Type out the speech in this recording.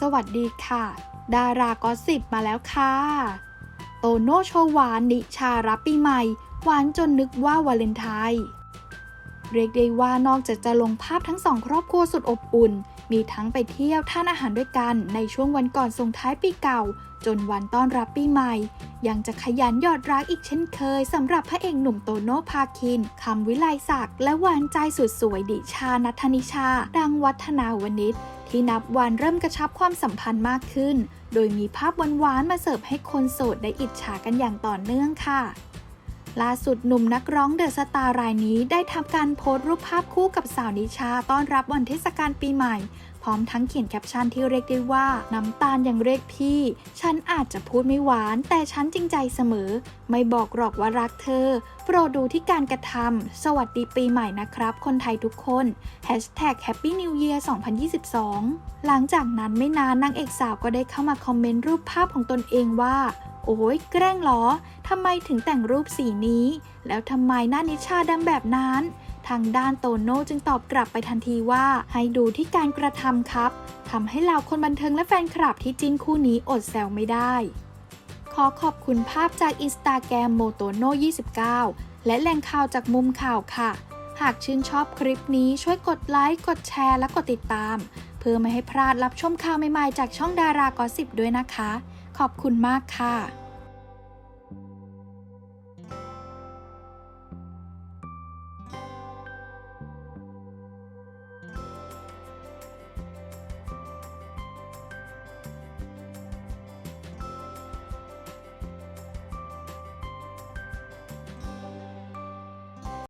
สวัสดีค่ะ ดารากอสิบมาแล้วค่ะ โตโน่โชว์หวานนิชารับปีใหม่ หวานจนนึกว่าวาเลนไทน์ เรียกได้ว่านอกจากจะลงภาพทั้งสองครอบครัวสุดอบอุ่น มีทั้งไปเที่ยวทานอาหารด้วยกันในช่วงวันก่อนส่งท้ายปีเก่า จนวันต้อนรับปีใหม่ ยังจะขยันหยอดรักอีกเช่นเคยสำหรับพระเอกหนุ่มโตโน่พาคินคำวิไลศักดิ์และหวานใจสุดสวยดิชานัทนิชา ดังวัฒนาวนิชที่นับวันเริ่มกระชับความสัมพันธ์มากขึ้น โดยมีภาพหวานๆมาเสิร์ฟให้คนโสดได้อิจฉากันอย่างต่อเนื่องค่ะ ล่าสุดหนุ่มนักร้องเดอะสตาร์รายนี้ได้ทำการโพสต์รูปภาพคู่กับสาวนิชาต้อนรับวันเทศกาลปีใหม่ พร้อมทั้งเขียนแคปชั่นที่เรียกได้ว่า น้ำตาลยังเรียกพี่ ฉันอาจจะพูดไม่หวาน แต่ฉันจริงใจเสมอ ไม่บอกหรอกว่ารักเธอ โปรดดูที่การกระทำสวัสดีปีใหม่นะครับ คนไทยทุกคน Hashtag Happy New Year 2022 หลังจากนั้นไม่นานนางเอกสาวก็ได้เข้ามาคอมเมนต์รูปภาพของตนเองว่า โอ้ยแกล้งเหรอทำไมถึงแต่งรูปสีนี้ แล้วทำไมหน้านิชาดำแบบนั้น ทางด้านโตโน่จึงตอบกลับไปทันทีว่า ให้ดูที่การกระทำครับทำให้เหล่าคนบันเทิงและแฟนคลับที่จิ้นคู่นี้อดแซวไม่ได้ ขอขอบคุณภาพจากอินสตาแกรมโมโตโน่29 และแหล่งข่าวจากมุมข่าวค่ะ หากชื่นชอบคลิปนี้ช่วยกดไลค์กดแชร์และกดติดตาม เพื่อไม่ให้พลาดรับชมข่าวใหม่ๆจากช่องดารากอสิบด้วยนะคะ ขอบคุณมากค่ะ